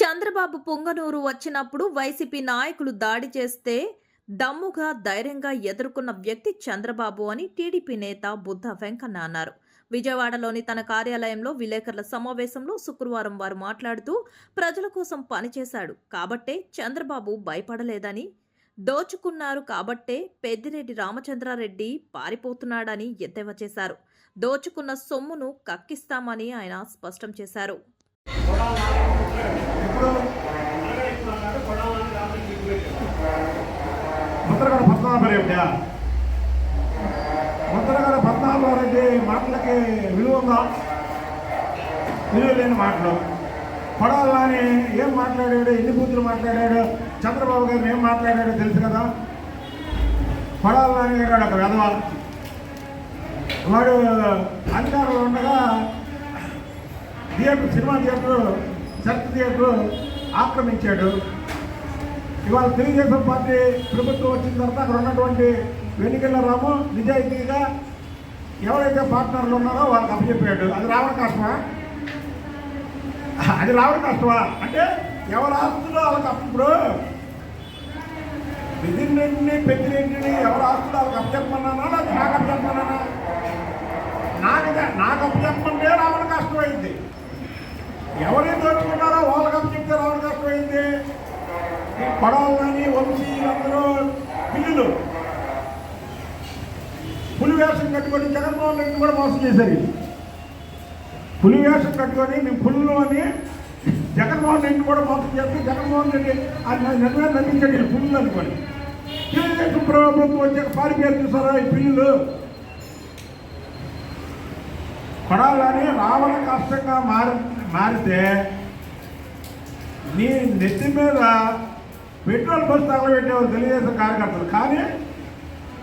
చంద్రబాబు పొంగనూరు వచ్చినప్పుడు వైసీపీ నాయకులు దాడి చేస్తే దమ్ముగా ధైర్యంగా ఎదుర్కొన్న వ్యక్తి చంద్రబాబు అని టీడీపీ నేత బుద్ధ వెంకన్న అన్నారు. విజయవాడలోని తన కార్యాలయంలో విలేకరుల సమావేశంలో శుక్రవారం వారు మాట్లాడుతూ ప్రజల కోసం పనిచేశాడు. కాబట్టే చంద్రబాబు భయపడలేదని దోచుకున్నారు కాబట్టే పెద్దిరెడ్డి రామచంద్రారెడ్డి పారిపోతున్నాడని ఎద్దేవా చేశారు. దోచుకున్న సొమ్మును కక్కిస్తామని ఆయన స్పష్టం చేశారు. ముద్రగడ పద్మనాభరెడ్డి ముద్రగడ పద్మనాభరెడ్డి మాటలకి విలువ ఉందా విలువ లేని మాటలు. కొడాలని ఏం మాట్లాడాడు ఎన్ని బూతులు మాట్లాడాడు చంద్రబాబు గారు ఏం మాట్లాడాడో తెలుసు కదా? కొడాలని గారు ఒక వెధవ వాడు అధికారంలో ఉండగా theatre cinema theatre church theatre ఆక్రమించాడు. ఇవాళ తెలుగుదేశం పార్టీ ప్రభుత్వం వచ్చిన తర్వాత అక్కడ ఉన్నటువంటి వెన్నికల రాము నిజాయితీగా ఎవరైతే పార్ట్నర్లు ఉన్నారో వాళ్ళకి అప్పచెప్పాడు. అది రావడం కష్టమా? అది రావడం కష్టమా? అంటే ఎవరు ఆస్తులో వాళ్ళకి అప్పుడు ఇప్పుడు బెదిరినెంటిని ఎవరు ఎవరి ఆస్తులు వాళ్ళకి అప్పచెప్పమన్నానా? నాకు అప్పచెప్పమన్నానా? నాకు నాకు అప్పచెప్పమంటే రావడం కష్టమైంది. ఎవరైతే దోచుకున్నారో వాళ్ళకి అప్పచెప్తే రావడం కష్టమైంది పడవలని వంశీ అందరూ పిల్లులు పులి వేషం కట్టుకొని జగన్మోహన్ రెడ్డి కూడా మోసం చేశారు. పులి వేషం కట్టుకొని మేము పుల్లు అని జగన్మోహన్ రెడ్డి కూడా మోసం చేస్తే జగన్మోహన్ రెడ్డి అది నిర్ణయం నమ్మించాడు వీళ్ళు పుల్లు అనుకొని తెలుగుదేశం ప్రభుత్వం వచ్చాక పారిపోయారు చూసారా ఈ పిల్లలు? కొడాలని రావణ కష్టంగా మారి మారితే నీ నెత్తి మీద పెట్రోల్ బస్ తగలబెట్టేవారు తెలుగుదేశం కార్యకర్తలు. కానీ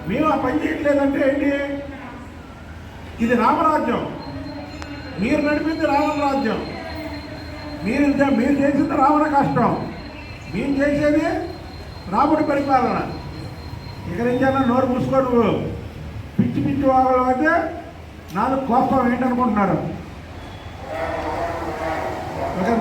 మేము ఆ పని చేయట్లేదంటే ఏంటి? ఇది రామరాజ్యం. మీరు నడిపింది రావణ రాజ్యం మీరు మీరు చేసింది రావణ కష్టం. మేము చేసేది రాముడి పరిపాలన. ఇక నుంచైనా నోరు మూసుకో నువ్వు. పిచ్చి పిచ్చి వాళ్ళు అయితే నాలుగు కోపం ఏంటనుకుంటున్నారు? ఓకే